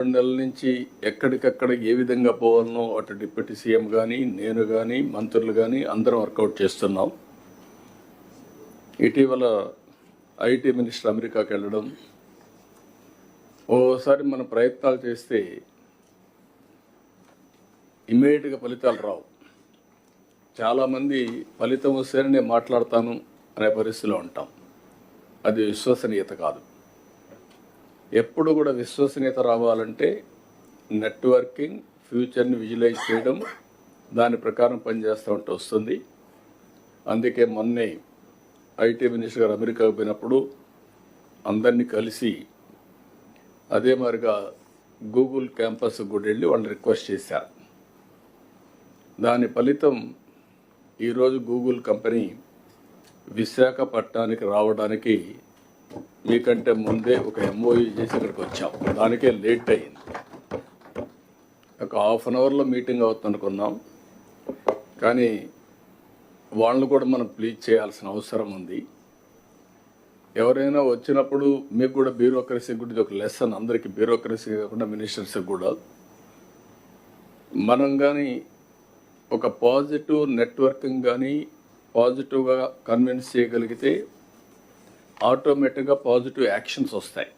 రెండు నెలల నుంచి ఎక్కడికక్కడ ఏ విధంగా పోవాలనో అటు డిప్యూటీ సీఎం కానీ నేను కానీ మంత్రులు కానీ అందరం వర్కౌట్ చేస్తున్నాం. ఇటీవల ఐటీ మినిస్టర్ అమెరికాకి వెళ్ళడం ఓసారి మన ప్రయత్నాలు చేస్తే ఇమ్మీడియట్గా ఫలితాలు రావు. చాలామంది ఫలితం వస్తేనే నేను మాట్లాడతాను అనే పరిస్థితిలో ఉంటాం. అది విశ్వసనీయత కాదు. ఎప్పుడు కూడా విశ్వసనీయత రావాలంటే నెట్వర్కింగ్ ఫ్యూచర్ని విజువలైజ్ చేయడం దాని ప్రకారం పనిచేస్తూ ఉంటే వస్తుంది. అందుకే మొన్నే ఐటీ మినిస్టర్ గారు అమెరికాకు పోయినప్పుడు అందరినీ కలిసి అదే మాదిరిగా గూగుల్ క్యాంపస్ కూడా వెళ్ళి వాళ్ళు రిక్వెస్ట్ చేశారు దాని ఫలితం ఈరోజు గూగుల్ కంపెనీ విశాఖపట్నానికి రావడానికి మీకంటే ముందే ఒక ఎంఓఈ చేసి ఇక్కడికి వచ్చాం. దానికే లేట్ అయింది ఒక హాఫ్ అన్ అవర్లో మీటింగ్ అవుతుందనుకున్నాం. కానీ వాళ్ళని కూడా మనం ప్లీజ్ చేయాల్సిన అవసరం ఉంది. ఎవరైనా వచ్చినప్పుడు మీకు కూడా బ్యూరోక్రసీ గురించి ఒక లెసన్ అందరికీ బ్యూరోక్రసీ కాకుండా మినిస్టర్స్కి కూడా. మనం కానీ ఒక పాజిటివ్ నెట్వర్కింగ్ కానీ పాజిటివ్గా కన్విన్స్ చేయగలిగితే ఆటోమేటిక్గా పాజిటివ్ యాక్షన్స్ వస్తాయి.